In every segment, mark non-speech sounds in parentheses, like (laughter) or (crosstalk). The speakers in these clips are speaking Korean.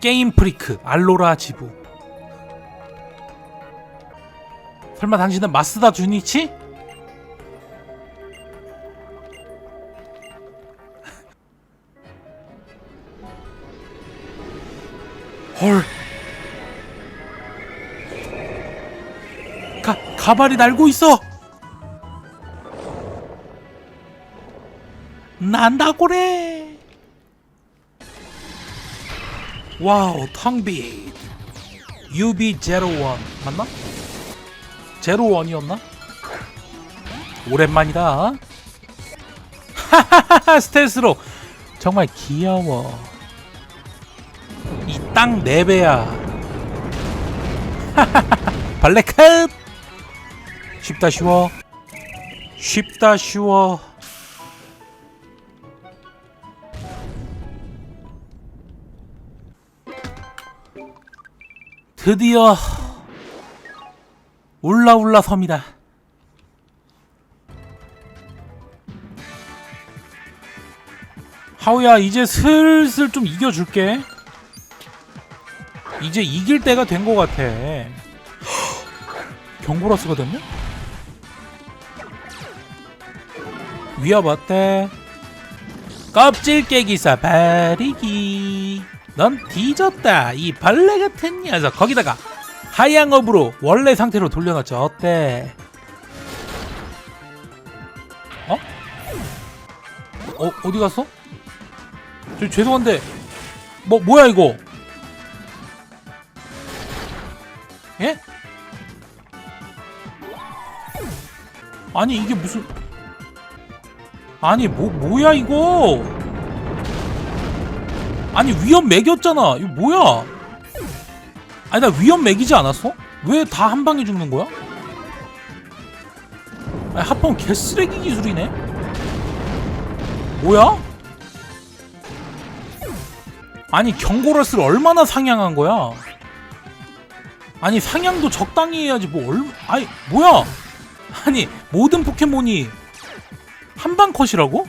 게임 프리크 알로라 지부. 설마 당신은 마스다 주니치? 헐. 가, 가발이 날고 있어. 난다고래 와우 텅빛 UB01 맞나? 01이었나? 오랜만이다. 하하하하 스텔스로. 정말 귀여워. 이 땅 4배야. 발레 컷! 쉽다 쉬워. 쉽다 쉬워 드디어 울라울라 섬이다. 하우야 이제 슬슬 좀 이겨줄게. 이제 이길 때가 된 것 같아. (gasps) 경보라스가 됐네? 위협 어때? 껍질 깨기 사 바리기. 넌 뒤졌다 이 벌레 같은 녀석 거기다가 하양업으로 원래 상태로 돌려놨죠 어때 어? 어 어디 갔어? 저 죄송한데 뭐 뭐야 이거 예? 아니 이게 무슨 아니 뭐 뭐야 이거 아니 위험 매겼잖아 이거 뭐야 아니 나 위험 매기지 않았어? 왜 다 한 방에 죽는 거야? 아니 합방 개쓰레기 기술이네 뭐야? 아니 경고럴스를 얼마나 상향한 거야? 아니 상향도 적당히 해야지 뭐 얼... 아니 뭐야? 아니 모든 포켓몬이 한방 컷이라고?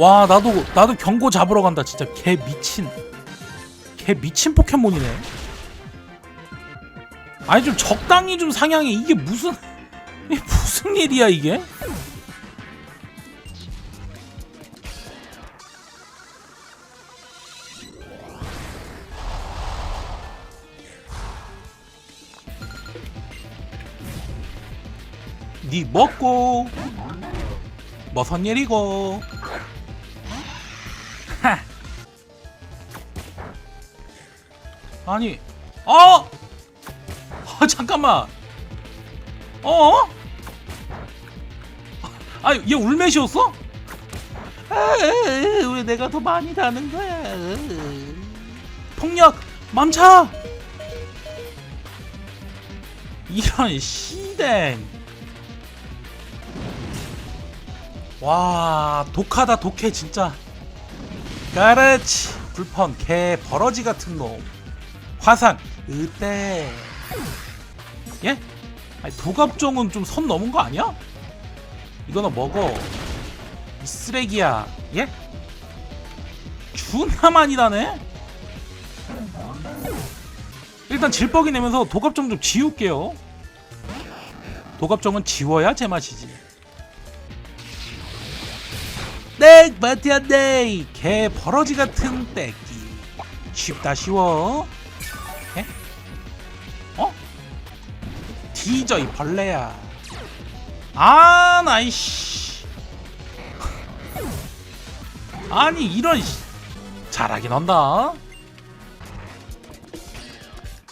와 나도 나도 경고 잡으러 간다 진짜. 개 미친. 개 미친 포켓몬이네. 아니 좀 적당히 좀 상향해. 이게 무슨 (laughs) 이게 무슨 일이야 이게? 니 먹고. 무슨 일이고 아니 어? 아 잠깐만. 어? 아얘 울메시였어? 아, 왜 내가 더 많이 다는 거야? 폭력 멈춰! 이런 시댕. 와 독하다 독해 진짜. 까르치 불펀 개 버러지 같은 놈 화상 으떼. 예? 아니 도갑종은 좀 선 넘은 거 아니야? 이거는 먹어. 이 쓰레기야. 예? 나네? 일단 질뻑이 내면서 도갑종 좀 지울게요. 도갑종은 지워야 제맛이지. 네 버텼네 개 버러지 같은 떼끼 쉽다 쉬워 뒤져 이 벌레야. 아 나이씨. (laughs) 아니 이런 씨. 잘하긴 한다.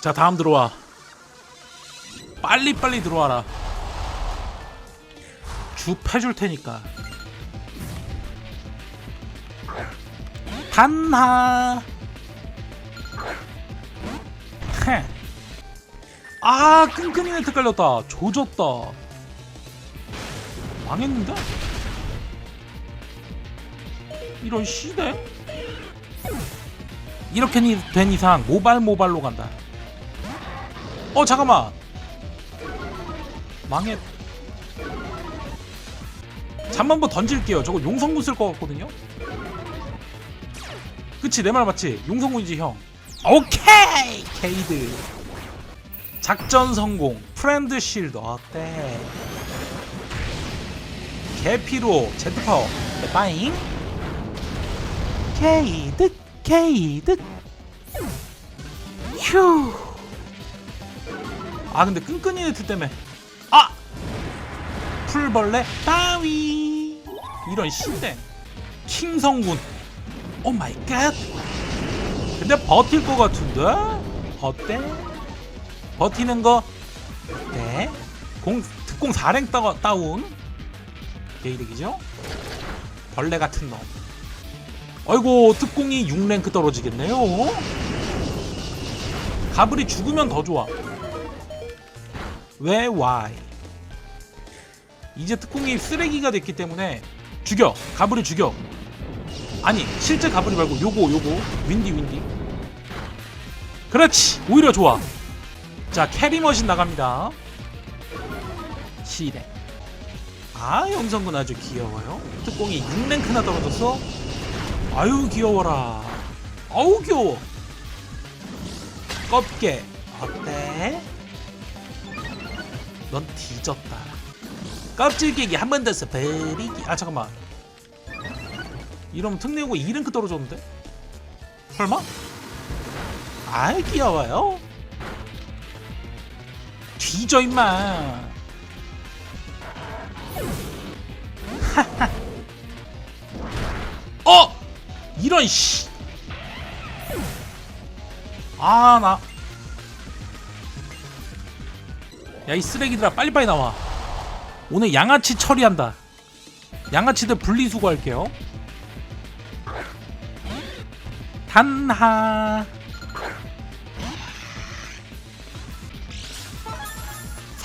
자 다음 들어와. 빨리빨리 들어와라. 주 패줄 테니까. 한하. 헤. (laughs) 아 끈끈이 네트 깔렸다. 조졌다. 망했는데? 이런 시대? 이렇게 니- 된 이상 모발 모발로 간다. 어 잠깐만. 망했. 잠만보 던질게요. 저거 용성군 쓸 것 같거든요? 그치 내 말 맞지? 용성군이지 형. 오케이! 게이드 작전 성공 프렌드 실드. 어때 개피로 제트파워. 빠잉. 게이드 게이드 휴. 아 근데 끈끈이 네트 때문에. 아! 풀벌레 따위. 이런 신데. 킹성군. 오 마이 갓. 근데 버틸 것 같은데? 어때 버티는 거. 어때 공 특공 4랭 따, 다운 게이득이죠? 벌레 같은 놈. 아이고 특공이 6랭크 떨어지겠네요. 가브리 죽으면 더 좋아. 왜? Why? 이제 특공이 쓰레기가 됐기 때문에 죽여. 가브리 죽여. 아니 실제 가브리 말고 요거 요거. 윈디 윈디. 그렇지. 오히려 좋아 자 캐리머신 나갑니다. 시대. 아 영성군 아주 귀여워요. 특공이 6랭크나 떨어졌어 아유 귀여워라. 아우 귀여워. 껍게. 어때? 넌 뒤졌다. 껍질 깨기 한 번더써 버리기. 아 잠깐만. 이러면 특내고 2랭크 떨어졌는데? 설마? 아이 귀여워요 뒤져 임마 (laughs) 어! 이런 씨. 아, 나. 야, 이 쓰레기들아, 빨리빨리 나와. 오늘 양아치 처리한다. 양아치들 분리수거할게요. 단하.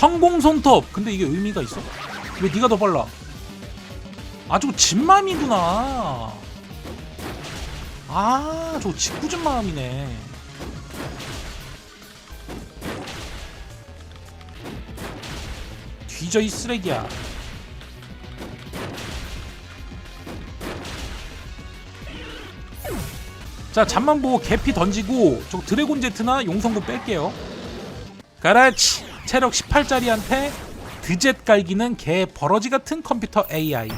성공 손톱. 근데 이게 의미가 있어? 왜 네가 더 빨라? 아, 저거 진맘이구나. 아, 저거 짓궂은 마음이네. 뒤져 이 쓰레기야. 자, 잠만 보고 개피 던지고 저 드래곤 제트나 용성군 뺄게요. 그렇지. 체력 18짜리한테 드젯 깔기는 개 버러지 같은 컴퓨터 AI.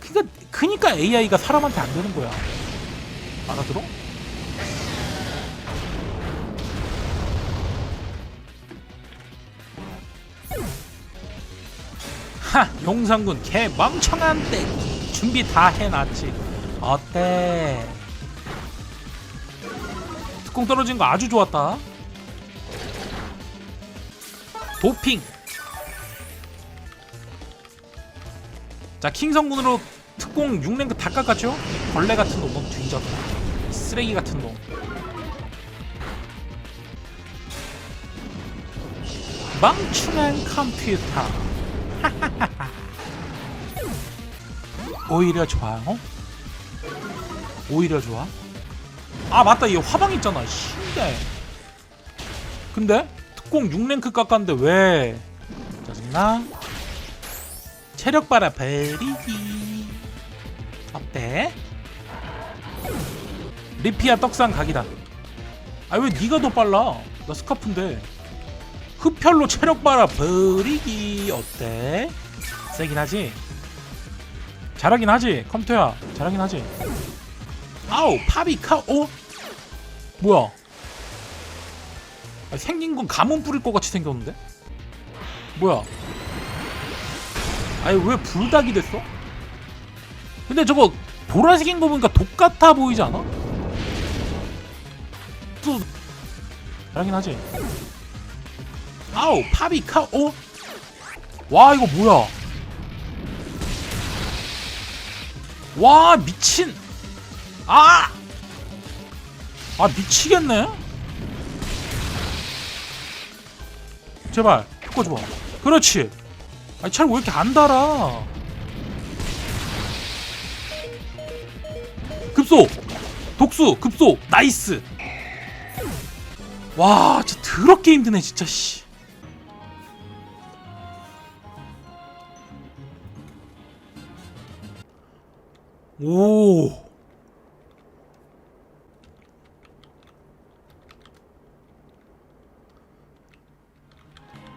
그니까 그니까 AI가 사람한테 안 되는 거야. 알아들어? 하 용상군 개 멍청한 때 준비 다 해놨지 어때 특공 떨어진 거 아주 좋았다 도핑. 자 킹성군으로 특공 6랭크 다 깎았죠? 벌레 같은 놈 너무 뒤졌다. 쓰레기 같은 놈. 멍청한 컴퓨터. (laughs) 오히려 좋아요 오히려 좋아? 아 맞다. 얘 화방 있잖아. 신데 근데 특공 6랭크 깎았는데 왜? 짜증나. 체력 봐라 버리기 어때? 리피아 떡상 각이다. 아 왜 니가 더 빨라? 나 스카프인데. 흡혈로 체력 봐라 버리기 어때? 세긴 하지? 잘하긴 하지 컴퓨터야. 잘하긴 하지. 아우 파비카 어? 뭐야 아, 생긴 건 가뭄 뿌릴 것 같이 생겼는데? 뭐야 아니 왜 불닭이 됐어? 근데 저거 보라색인 거 보니까 독 같아 보이지 않아? 또 잘하긴 하지 아우 파비카 어? 와 이거 뭐야 와 미친 아! 아 미치겠네 제발 줘봐. 그렇지. 아니 잘왜 이렇게 안 달아. 급소. 독수 급소. 나이스. 와 진짜 더럽게 힘드네 진짜 씨. 오.